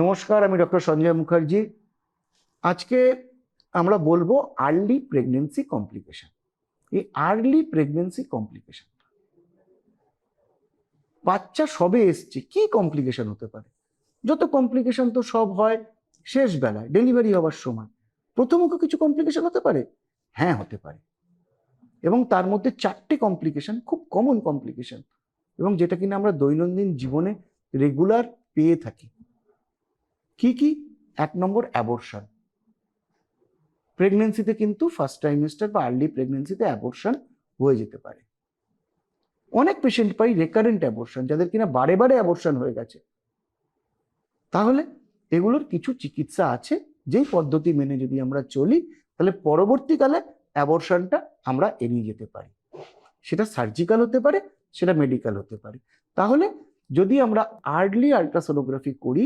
নমস্কার, আমি ডক্টর সঞ্জয় মুখার্জি। আজকে আমরা বলব আর্লি প্রেগনেন্সি কমপ্লিকেশন এই আর্লি প্রেগনেন্সি কমপ্লিকেশন বাচ্চা সবে এসছে, কি কমপ্লিকেশন হতে পারে? যত কমপ্লিকেশন তো সব হয় শেষ বেলায় ডেলিভারি হওয়ার সময়। প্রথমত কিছু কমপ্লিকেশন হতে পারে? হ্যাঁ হতে পারে। এবং তার মধ্যে চারটে কমপ্লিকেশন খুব কমন কমপ্লিকেশন এবং যেটা কিনা আমরা দৈনন্দিন জীবনে রেগুলার পেয়ে থাকি। কি কি? এক নম্বর অ্যাবর্শন প্রেগনেন্সিতে কিন্তু ফার্স্ট ট্রাইমেস্টার বা আর্লি প্রেগনেন্সিতে অ্যাবর্শন হয়ে যেতে পারে। অনেক পেশেন্ট পাই রেকারেন্ট অ্যাবর্শন যাদের কিনা বারে বারে অ্যাবর্শন হয়ে গেছে। তাহলে এগুলোর কিছু চিকিৎসা আছে, যেই পদ্ধতি মেনে যদি আমরা চলি, তাহলে পরবর্তীকালে অ্যাবর্শনটা আমরা এড়িয়ে যেতে পারি। সেটা সার্জিক্যাল হতে পারে, সেটা মেডিকেল হতে পারে। তাহলে যদি আমরা আর্লি আলট্রাসোনোগ্রাফি করি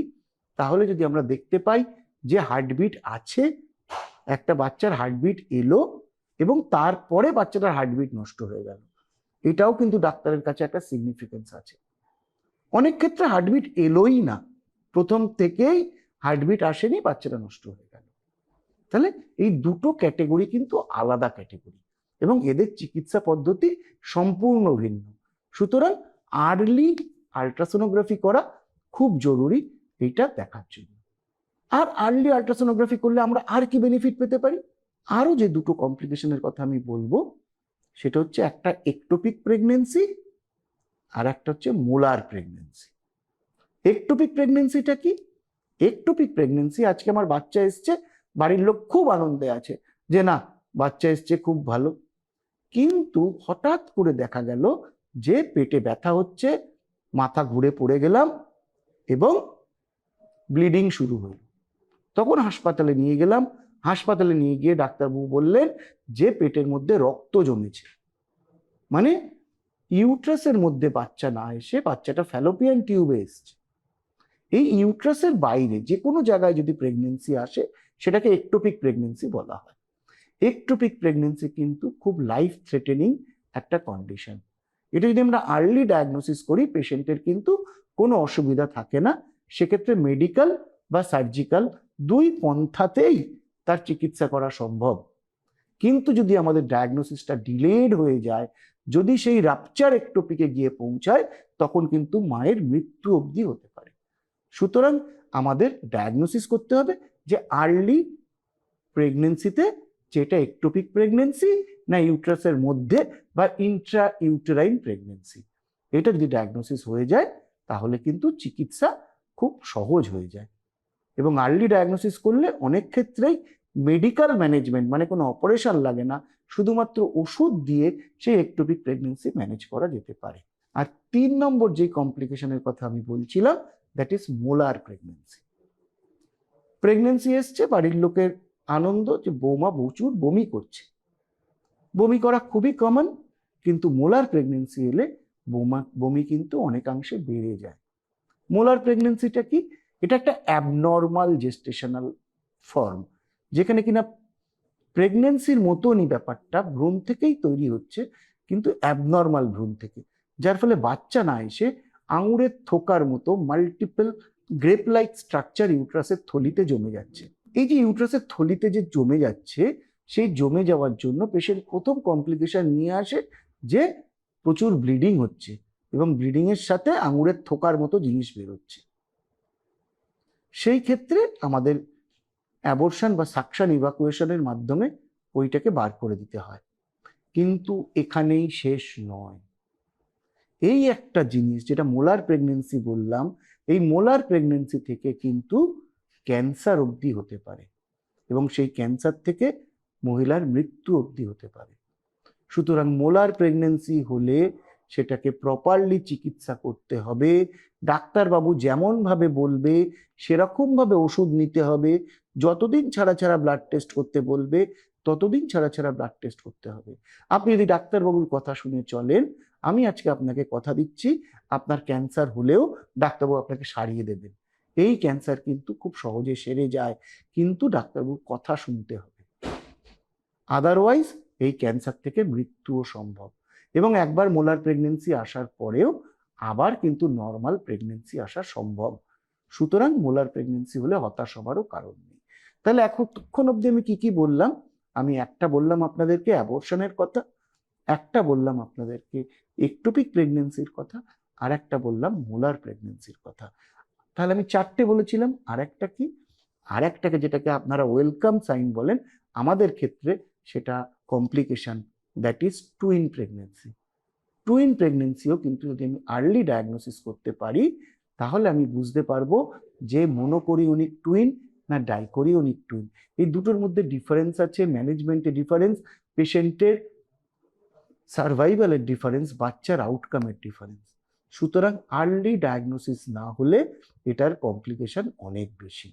তাহলে যদি আমরা দেখতে পাই যে হার্টবিট আছে, একটা বাচ্চার হার্টবিট এলো এবং তারপরে বাচ্চাটার হার্টবিট নষ্ট হয়ে গেল। এটাও কিন্তু ডাক্তারের কাছে একটা সিগনিফিকেন্স আছে। অনেক ক্ষেত্রে হার্টবিট এলোই না। প্রথম থেকেই হার্টবিট আসেনি, বাচ্চাটা নষ্ট হয়ে গেল। তাহলে এই দুটো ক্যাটেগরি কিন্তু আলাদা ক্যাটেগরি এবং এদের চিকিৎসা পদ্ধতি সম্পূর্ণ ভিন্ন। সুতরাং আর্লি আলট্রাসোনোগ্রাফি করা খুব জরুরি। এইটা দেখার জন্য। আর আর্লি আলট্রাসোনোগ্রাফি করলে আমরা আর কি বেনিফিট পেতে পারি? আরও যে দুটো কমপ্লিকেশনের কথা আমি বলব, সেটা হচ্ছে একটা একটোপিক প্রেগনেন্সি আর একটা হচ্ছে মোলার প্রেগনেন্সি একটোপিক প্রেগনেন্সিটা কি? একটোপিক প্রেগনেন্সি আজকে আমার বাচ্চা এসছে, বাড়ির লোক খুব আনন্দে আছে যে না, বাচ্চা এসছে খুব ভালো। কিন্তু হঠাৎ করে দেখা গেল যে পেটে ব্যথা হচ্ছে, মাথা ঘুরে পড়ে গেলাম এবং ব্লিডিং শুরু হলো। তখন হাসপাতালে নিয়ে গেলাম। হাসপাতালে নিয়ে গিয়ে ডাক্তারবাবু বললেন, যে পেটের মধ্যে রক্ত জমেছে মানে ইউট্রাসের মধ্যে বাচ্চা না এসে বাচ্চাটা ফ্যালোপিয়ান টিউবে এসছে। এই ইউট্রাসের বাইরে যে কোনো জায়গায় যদি প্রেগনেন্সি আসে, সেটাকে একটোপিক প্রেগনেন্সি বলা হয়। একটোপিক প্রেগনেন্সি কিন্তু খুব লাইফ থ্রেটেনিং একটা কন্ডিশন। এটা যদি আমরা আর্লি ডায়াগনোসিস করি, পেশেন্টের কিন্তু কোনো অসুবিধা থাকে না। সেক্ষেত্রে মেডিকেল বা সার্জিক্যাল দুই পন্থাতেই তার চিকিৎসা করা সম্ভব। কিন্তু যদি আমাদের ডায়াগনোসিসটা ডিলেড হয়ে যায়, যদি সেই রাপচার একটোপিকে গিয়ে পৌঁছায়, তখন কিন্তু মায়ের মৃত্যু অবধি হতে পারে। সুতরাং আমাদের ডায়াগনোসিস করতে হবে যে আর্লি প্রেগনেন্সিতে যেটা একটোপিক প্রেগনেন্সি না ইউট্রাসের মধ্যে বা ইন্ট্রা ইউটেরাইন প্রেগনেন্সি এটা যদি ডায়াগনোসিস হয়ে যায়, তাহলে কিন্তু চিকিৎসা খুব সহজ হয়ে যায়। এবং আর্লি ডায়াগনোসিস করলে অনেক ক্ষেত্রেই মেডিকেল ম্যানেজমেন্ট মানে কোনো অপারেশন লাগে না, শুধুমাত্র ওষুধ দিয়ে সেই একটোপিক প্রেগনেন্সি ম্যানেজ করা যেতে পারে। আর তিন নম্বর যে কমপ্লিকেশনের কথা আমি বলছিলাম that is molar pregnancy pregnancy এসছে, বাড়ির লোকের আনন্দ যে বৌমা প্রচুর বমি করছে। বমি করা খুবই কমন কিন্তু মোলার প্রেগনেন্সি এলে বৌমা, বমি কিন্তু অনেকাংশে বেড়ে যায়। মোলার প্রেগনেন্সিটা কি? এটা একটা অ্যাবনর্মাল জেস্টেশনাল ফর্ম যেখানে কিনা প্রেগনেন্সির মতনই ব্যাপারটা ভ্রূণ থেকেই তৈরি হচ্ছে, কিন্তু অ্যাবনর্মাল ভ্রূণ থেকে। যার ফলে বাচ্চা না এসে আঙুরের থোকার মতো মাল্টিপল গ্রেপ লাইক স্ট্রাকচার ইউট্রাসের থলিতে জমে যাচ্ছে। এই যে ইউট্রাসের থলিতে যে জমে যাচ্ছে, সেই জমে যাওয়ার জন্য পেশেন্ট প্রথম কমপ্লিকেশন নিয়ে আসে যে প্রচুর ব্লিডিং হচ্ছে। এবং ব্লিডিং এর সাথে আঙুরের থোকার মতো জিনিস বেরোচ্ছে। সেই ক্ষেত্রে আমাদের অ্যাবর্শন বা সাকশন ইভাকুয়েশনের মাধ্যমে ওইটাকে বার করে দিতে হয়। কিন্তু এখানেই শেষ নয়। এই একটা জিনিস যেটা মোলার প্রেগনেন্সি বললাম, এই মোলার প্রেগনেন্সি থেকে কিন্তু ক্যান্সার অবধি হতে পারে এবং সেই ক্যান্সার থেকে মহিলার মৃত্যু অবধি হতে পারে। সুতরাং মোলার প্রেগনেন্সি হলে সেটাকে প্রপারলি চিকিৎসা করতে হবে। ডাক্তারবাবু যেমনভাবে বলবে, সেরকমভাবে ওষুধ নিতে হবে। যতদিন ছাড়া ছাড়া ব্লাড টেস্ট করতে বলবে, ততদিন ছাড়া ছাড়া ব্লাড টেস্ট করতে হবে। আপনি যদি ডাক্তারবাবুর কথা শুনে চলেন, আমি আজকে আপনাকে কথা দিচ্ছি, আপনার ক্যান্সার হলেও ডাক্তারবাবু আপনাকে সারিয়ে দেবেন। এই ক্যান্সার কিন্তু খুব সহজে সেরে যায়, কিন্তু ডাক্তারবাবুর কথা শুনতে হবে। আদারওয়াইজ এই ক্যান্সার থেকে মৃত্যুও সম্ভব। এবং একবার মোলার প্রেগনেন্সি আসার পরেও আবার কিন্তু নর্মাল প্রেগনেন্সি আসা সম্ভব। সুতরাং মোলার প্রেগনেন্সি হলে হতাশ হবারও কারণ নেই। তাহলে এতক্ষণ অবধি আমি কি কি বললাম? আমি একটা বললাম আপনাদেরকে অ্যাবর্শনের কথা, একটা বললাম আপনাদেরকে একটোপিক প্রেগনেন্সির কথা, আর একটা বললাম মোলার প্রেগনেন্সির কথা। তাহলে আমি চারটে বলেছিলাম, আর একটা কি? আর একটাকে যেটাকে আপনারা ওয়েলকাম সাইন বলেন, আমাদের ক্ষেত্রে সেটা complication that is twin pregnancy twin প্রেগনেন্সিও কিন্তু যদি আমি আর্লি ডায়াগনোসিস করতে পারি, তাহলে আমি বুঝতে পারব যে মনোকোরিওনিক টুইন না ডাইকোরিওনিক টুইন এই দুটোর মধ্যে ডিফারেন্স আছে ম্যানেজমেন্টে ডিফারেন্স পেশেন্টের সার্ভাইভালের ডিফারেন্স বাচ্চার আউটকামের ডিফারেন্স সুতরাং আর্লি ডায়াগনোসিস না হলে এটার কমপ্লিকেশন অনেক বেশি।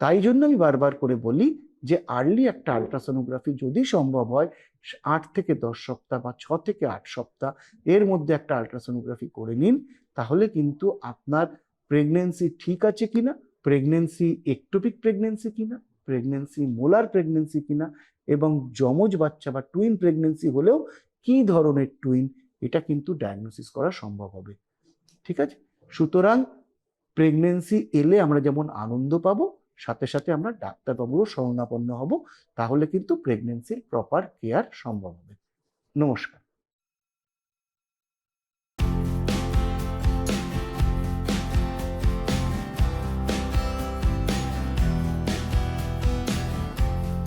তাই জন্য আমি বারবার করে বলি যে আর্লি একটা আলট্রাসোনোগ্রাফি যদি সম্ভব হয়, আট থেকে দশ সপ্তাহ বা ছ থেকে আট সপ্তাহ এর মধ্যে একটা আলট্রাসোনোগ্রাফি করে নিন, তাহলে কিন্তু আপনার প্রেগনেন্সি ঠিক আছে কিনা প্রেগনেন্সি একটোপিক প্রেগনেন্সি কিনা প্রেগনেন্সি মোলার প্রেগনেন্সি কিনা, এবং যমজ বাচ্চা বা টুইন প্রেগনেন্সি হলেও কি ধরনের টুইন এটা কিন্তু ডায়াগনোসিস করা সম্ভব হবে। ঠিক আছে? সুতরাং প্রেগনেন্সি এলে আমরা যেমন আনন্দ পাবো সাথে সাথে আমরা ডাক্তারবাবুও শরণাপন্ন হব তাহলে কিন্তু প্রেগনেন্সির প্রপার কেয়ার সম্ভব হবে। নমস্কার।